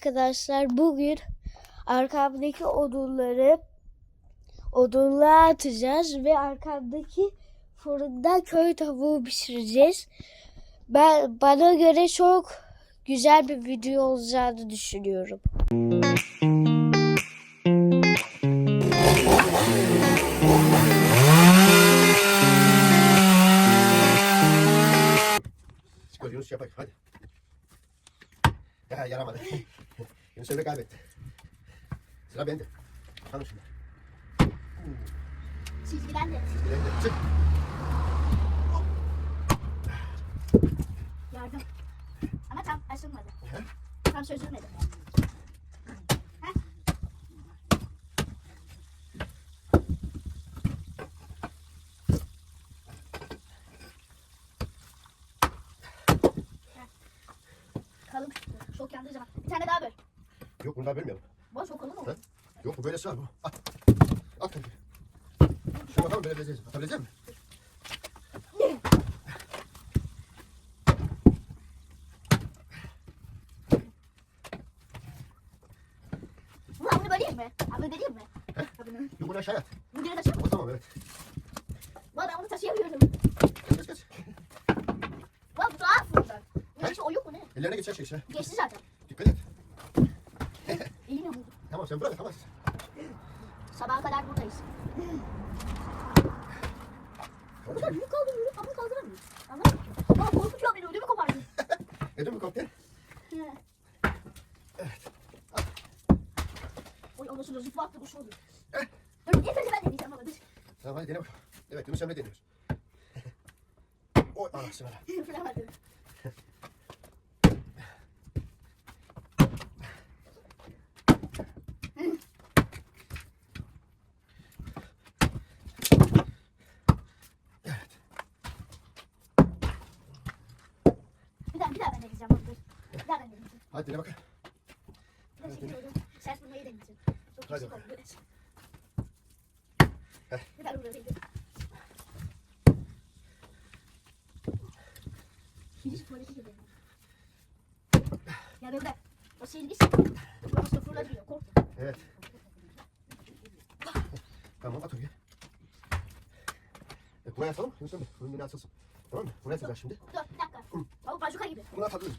arkadaşlar bugün arkamdaki odunları odunluğa atacağız ve arkamdaki fırında köy tavuğu pişireceğiz. Ben bana göre çok güzel bir video olacağını düşünüyorum. Yunus yapar hadi. Ya yaramadı. Yunus kaybetti. Sıra bende. Bakalım şimdi. Çizgiden de Bende. Çık. yardım. Ama tam açılmadı. Tam çözülmedi. Heh. Kalın. Çok yandığı zaman. Bir tane daha böl. Yok bunu daha vermiyorum. Kalın Ha? oldu. Yok bu böyle sığar bu. At. At hadi. Şuna bakalım böyle vereceğiz. Atabilecek misin? Bu hamuru böleyim mi? Hamuru böleyim mi? Hamuru. Yok bunu aşağıya at. Bu geri taşıyor mu? O tamam evet. Valla ben bunu taşıyamıyorum. Geç geç geç. Valla bu daha fırından. Bunun içi oyuk mu ne? Ellerine geçer şey işte. Geçti zaten. Sen bırak tamam. Sabaha kadar buradayız. Bu kadar büyük kaldı yürü. Hamur kaldıramıyor. Anladın mı? Aa korkutuyor beni ödümü kopardı. Edin mi kokteyl? He. Oy ondan sonra zıpla attı bu şu oldu. Dur yeter ben deneyeceğim ama dur. Tamam hadi dene bakalım. Evet Yunus Emre deniyoruz. Oy anasını ara. Üflemedim. Bir daha bir daha ben deneyeceğim. Dur. Bir daha ben bakalım. Bir daha çekiyorum. Sert vurmayı deneyeceğim. Çok Hadi yüksek oldu. bakalım. Evet. Bir daha buraya deneyeceğim. Hiç tuvalete gidelim. Ya böyle o silgis. Burası fırladı diyor. Korktum. Evet. Tamam at oraya. Evet, buraya atalım. Yunus Emre bunun yine atılsın. Tamam mı? Buraya atacağız şimdi. Dur bir dakika. Tavuk bazuka gibi. Bunu atabiliriz.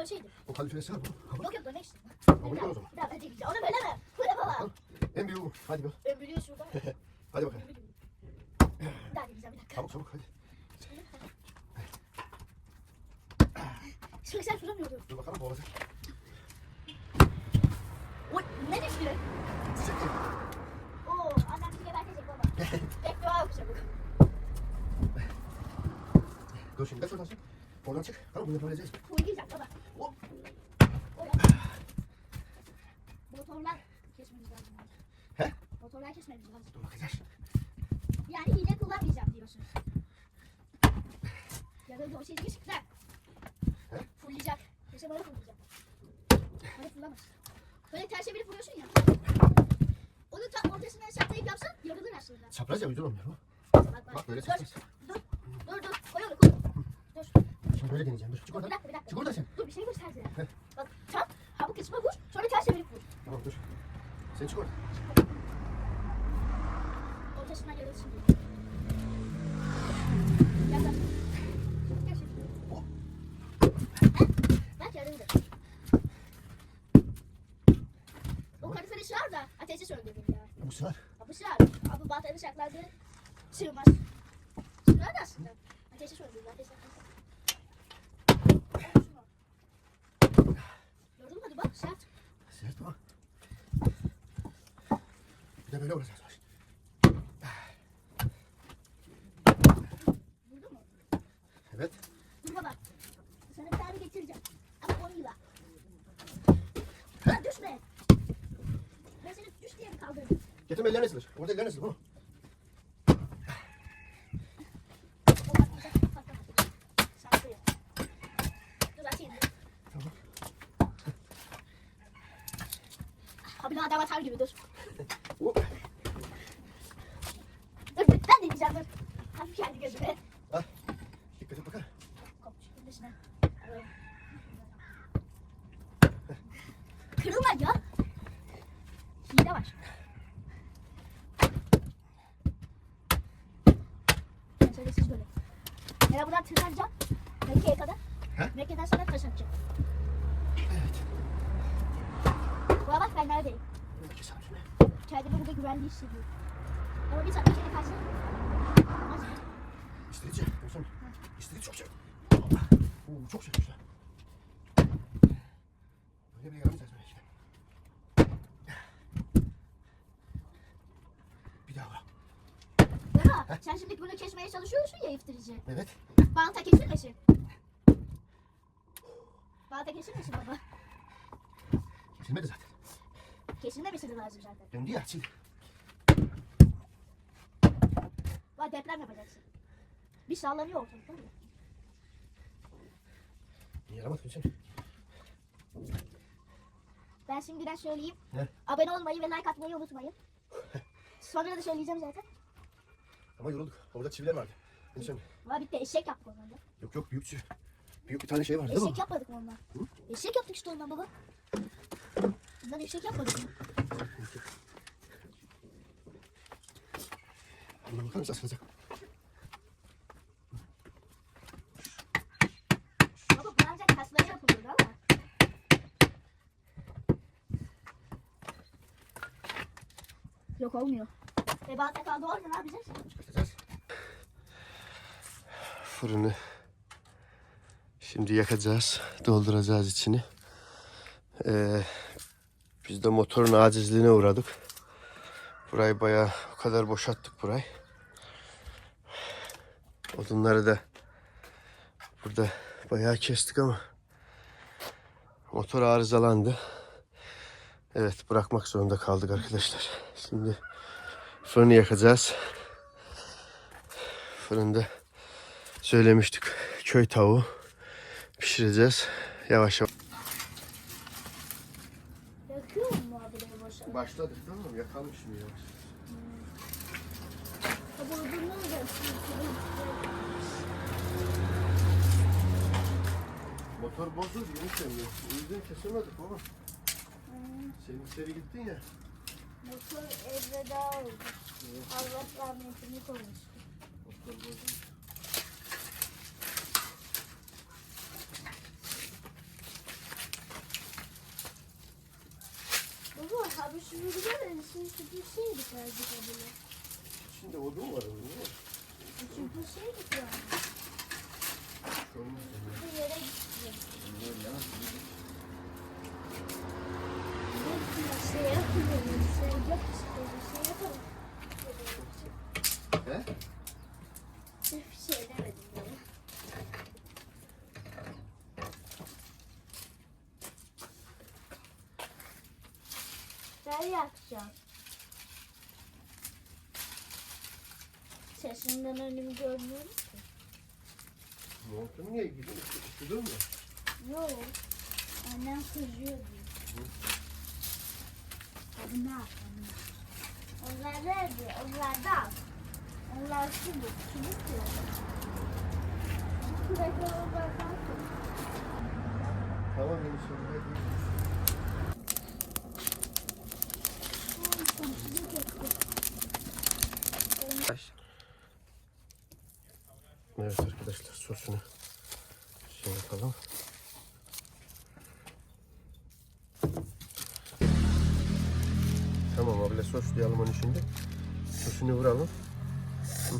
Böyle şeydim. O kalifeye sığar bu. Yok yok dönmek istedim. Onu gör o zaman. Bir daha ben deneyeceğim. Onu böyle mi? Böyle baba. En büyüğü bu. Hadi gör. Ömrülüyor şurada. Hadi bakalım. Bir daha deneyeceğim bir dakika. Çabuk çabuk hadi. Şimdi sen tutamıyordun. Dur bakalım bu olacak. Oy ne düştü? Değil. Oo annem bir gebertecek baba. Bekle yok çabuk. Dur şimdi kaç oradan çık. Oradan çık. Tamam bunu yapabileceğiz. Bu yiyeceğim baba. Hop. O ya. Motorlar kesmemiz lazım. He? Motorlar kesmemiz lazım. Dur bakacağız. Yani hile kullanmayacağım diyorsun. Ya da o güzel. He? Fullayacak. Mesela böyle fullayacak. Böyle fullamaz. Böyle ters çevirip vuruyorsun ya. Onu tam ortasından saplayıp yapsan yarılır aslında. Çapraz ya olmuyor mu? Bak bak. Böyle çapraz. dur, dur, dur. Koy onu, koy. Dur, Şimdi böyle deneyeceğim. Dur çık oradan. Çık oradan sen. Dur, bir şey gösterdi. Bak, tam ha bu kısma vur, sonra ters çevirip vur. Tamam dur. Sen çık oradan. Ortasından yarılsın diye. Yaklaş. Gel şimdi. Heh, Bak yarıldı. O kaliferi sığar da ateşi söndürdüm ya. Bu. Ha, Bu sığar. Ha, bu baltanın şakladı. Sığmaz. Sığar da aslında. Ateşi söndürdü. Ateşi Yorulmadı bak sert. Sert tamam. Böyle vuracağız. Mu? Evet. Dur baba. Sana bir tane getireceğim. Ama onu yıla. Lan düşme. Ben seni düş diye mi kaldırdım? Getirme ellerini ısılır. Orada. Dur atayım. Tamam. Abi bir adam atar gibi. Dur dur ben deneyeceğim dur. Hafif geldi gözüme. Al. Dikkat et bakalım. Kopmuş. Dışına. Sessiz böyle. Ya buradan tırmanacağım. Mekke'ye kadar. He? Mekke'den sonra taş atacağım. Evet. Buna bak ben neredeyim. Kes abi şunu. Kendimi burada güvenli hissediyorum. Ama bir saat içeri kaçsın. İstirici. Olsun. İstirici çok sev. Allah. Çok sevmişler. Böyle bir yaramaz etme işte. Bir daha var. Baba sen şimdi bunu kesmeye çalışıyorsun ya iftirici. Evet. Balta kesilmesin. Balta kesilmesin baba. Kesilmedi zaten. Kesilmemesi de lazım zaten. Döndü ya. Sil. Bak deprem yapacaksın. Bir sallanıyor ortalık var ya. Yaramaz Hüseyin. Ben şimdiden söyleyeyim. Ne? Abone olmayı ve like atmayı unutmayın. Sonra da söyleyeceğim zaten. Ama yorulduk. Orada çiviler vardı. Hüseyin. Valla bitti eşek yaptık ondan da. Yok yok büyük çivi. Büyük bir tane şey vardı değil mi? Yapmadık mı ondan? Eşek yaptık işte ondan baba. Bundan eşek yapmadık mı? Buna bakar mısın bu ancak kasları yapılıyordu ama. Yok olmuyor. E balta kaldı orada ne yapacağız? Çıkartacağız. Fırını şimdi yakacağız. Dolduracağız içini. Ee, biz de motorun acizliğine uğradık. Burayı bayağı o kadar boşalttık burayı. Odunları da burada bayağı kestik ama motor arızalandı. Evet bırakmak zorunda kaldık arkadaşlar. Şimdi fırını yakacağız. Fırında söylemiştik köy tavuğu pişireceğiz. Yavaş yavaş. Yakıyor mu abi boşa? Başladık tamam yakalım şimdi yavaş. Motor bozuldu yeni söylüyor. O yüzden kesemedik baba. Senin içeri gittin ya. Motor elveda oldu. Allah rahmetini koymuş. Motor bozuldu. Baba abi musun? Çünkü bir şeydi galiba böyle. İçinde odun var? Çünkü bir şeydi yani. Olmaz yani. Bir yere gitti. Şey yapmıyorum. Şey yok işte. Bir şey yapalım. He? Hiçbir şey demedim bana. Ben yakacağım. Sesinden önümü görmüyorum ki. Montun niye gidiyor? Üşüdün mü? Yok. Annem kızıyor diyor. Abi ne yapalım? Onlar nerede? Onlar da al. Onlar şimdi çubuk diyor. Tamam söyle. Evet arkadaşlar sosunu şey yapalım. Soslayalım onu şimdi. Sosunu vuralım. Hı.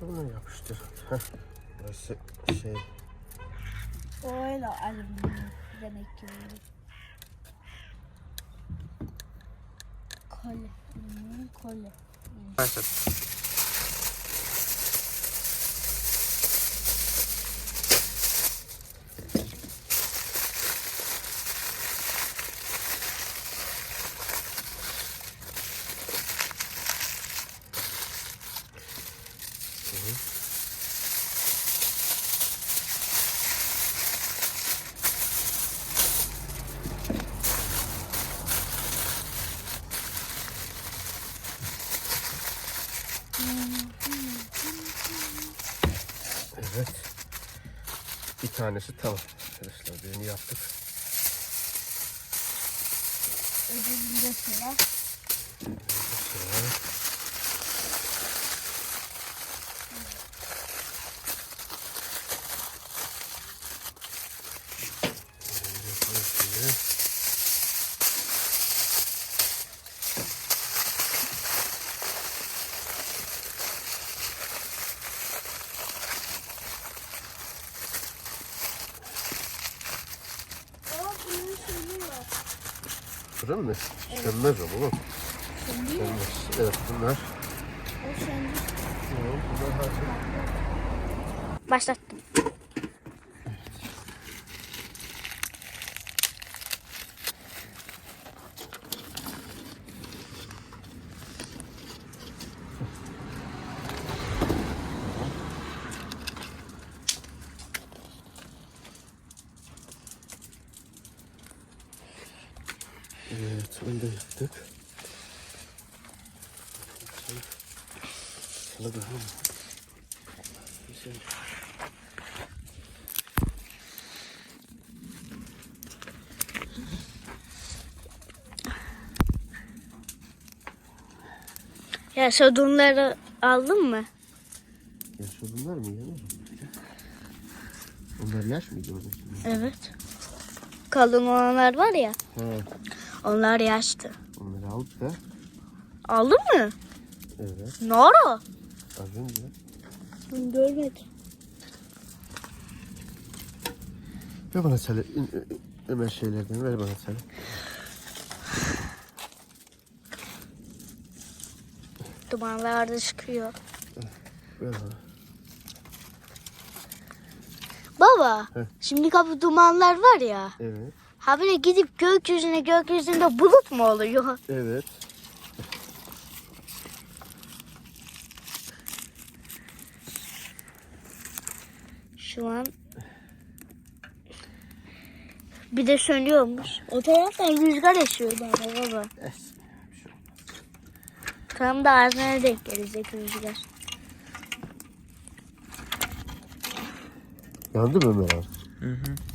Bunu yapıştır. Heh. Burası şey Öyle alüminyum demek ki. Kole. Alüminyum kole. Evet. Bir tanesi tamam. Arkadaşlar birini yaptık. Ödülünde sıra. Sonra Şimdi Aa bunun şeyi var. Fırın mı? Sönmez o oğlum. Sönmez. Evet bunlar. O söndü. Bunlar hazır. Başlattım. Evet onu da yaptık. Bakalım. Güzel. Ya sodunları aldın mı? Yaş bunlar mı mı? Onlar yaş mıydı oradaki? Evet. Kalın olanlar var ya. He, Onlar yaştı. onları aldık da. Aldın mı? Evet, Ne ara? az önce. Ben görmedim. Ver bana sele, Ömer şeylerden ver bana sele. Dumanlar da çıkıyor. Ver bana. Baba, Heh. şimdi kapı dumanlar var ya. Evet, Ha böyle gidip gökyüzüne gökyüzünde bulut mu oluyor? evet. Şu an bir de sönüyormuş. O taraftan rüzgar esiyor baba baba. Es. Bir şey olmaz. Tam da ağzına denk gelecek rüzgar. Yandı mı Ömer abi? Hı hı.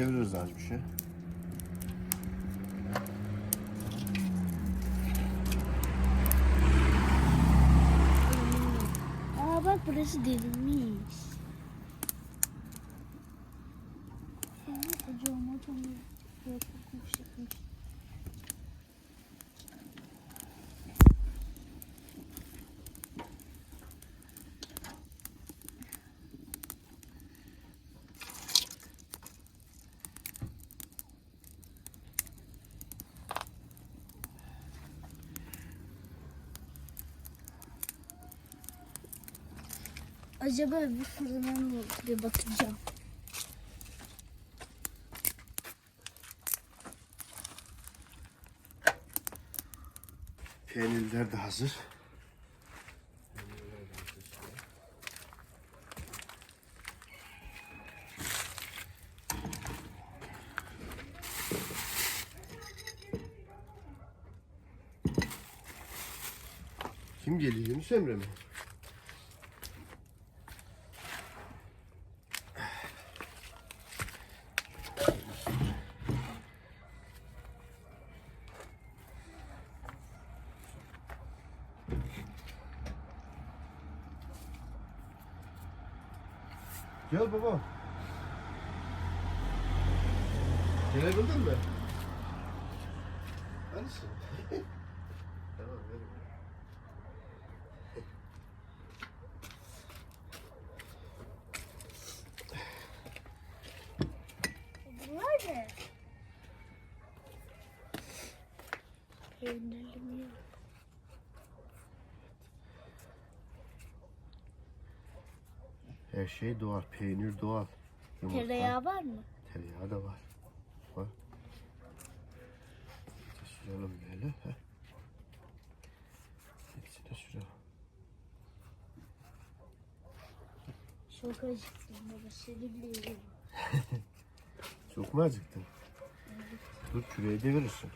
Çeviririz az bir şey. Aa bak burası delinmiş. Acaba motorunu yok yüksekmiş. Acaba bir fırına mı bir bakacağım. Peynirler de hazır. Kim geliyor? Yunus Emre mi? Gel baba. Gelebildin mi? Hangisi? tamam verim. Bunlar ne? Peynirli mi? Her şey doğal. Peynir doğal. Yumurta, Tereyağı var mı? Tereyağı da var. İşte sürelim böyle. Heh. Hepsini sürelim. Çok acıktım baba biliyorum. Çok mu acıktın? Dur küreği devirirsin.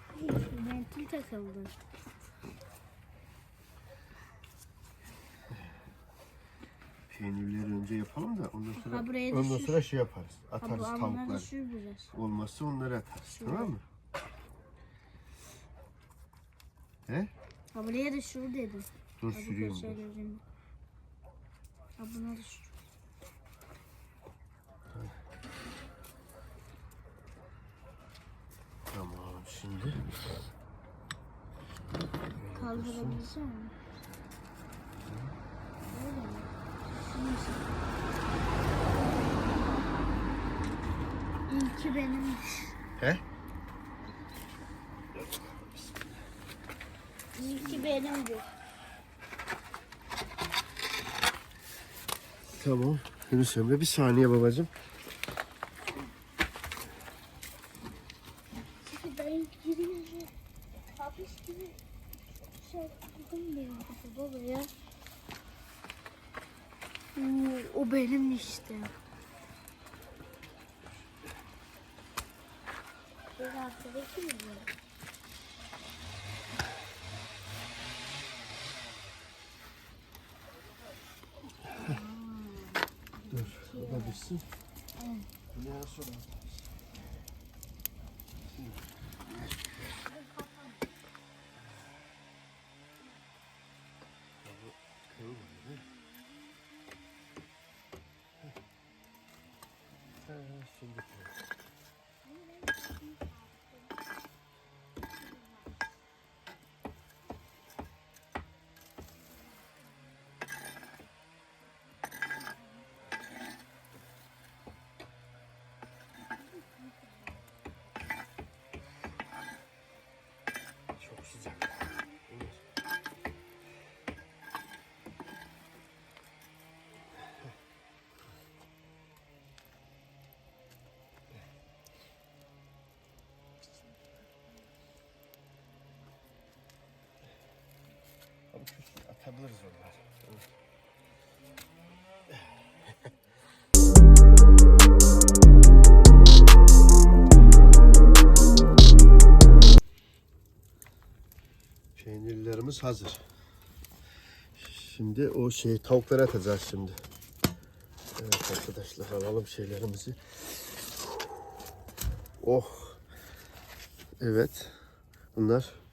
Mentil takıldı. Peynirleri önce yapalım da ondan sonra Ha, buraya ondan düşür. sonra şey yaparız. Atarız amına tavukları. düşür biraz. Olmazsa onları atarız. Şuraya. Tamam mı? He? Ha buraya da şur dedim. Dur Ha, bu sürüyorum. köşeye dur. gözünü. Ha buna da şur. Tamam şimdi. Kaldırabilecek mi? Öyle mi? İlki benim. He? İlki benimdi. Tamam. Yunus Emre bir saniye babacığım. Ben girince hapis gibi şey benim baba ya. O benim işte. Bir haftadaki mi bu? Dur. O da bitsin. Ne sonra? Şimdi çok atabiliriz onları. Peynirlerimiz hazır. Şimdi o şey tavukları atacağız şimdi. Evet arkadaşlar alalım şeylerimizi. Oh. Evet. Bunlar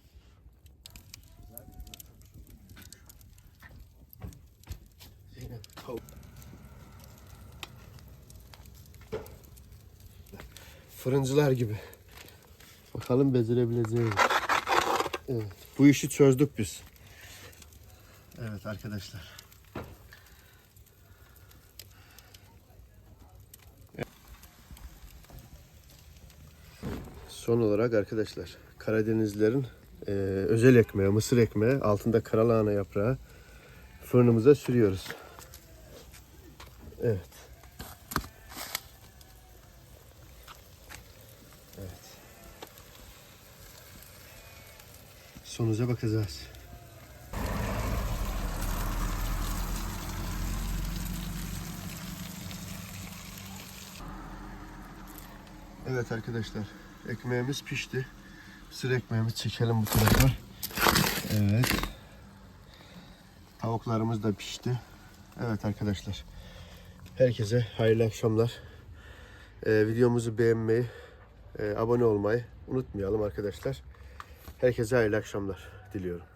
Fırıncılar gibi. Bakalım becerebileceğiz. Evet. Bu işi çözdük biz. Evet arkadaşlar. Son olarak arkadaşlar Karadenizlerin e, özel ekmeği, mısır ekmeği, altında karalahana yaprağı fırınımıza sürüyoruz. Evet. Sonuca bakacağız. Evet arkadaşlar. Ekmeğimiz pişti. Mısır ekmeğimizi çekelim bu tarafa. Evet. Tavuklarımız da pişti. Evet arkadaşlar. Herkese hayırlı akşamlar. Ee, videomuzu beğenmeyi, e, abone olmayı unutmayalım arkadaşlar. Herkese hayırlı akşamlar diliyorum.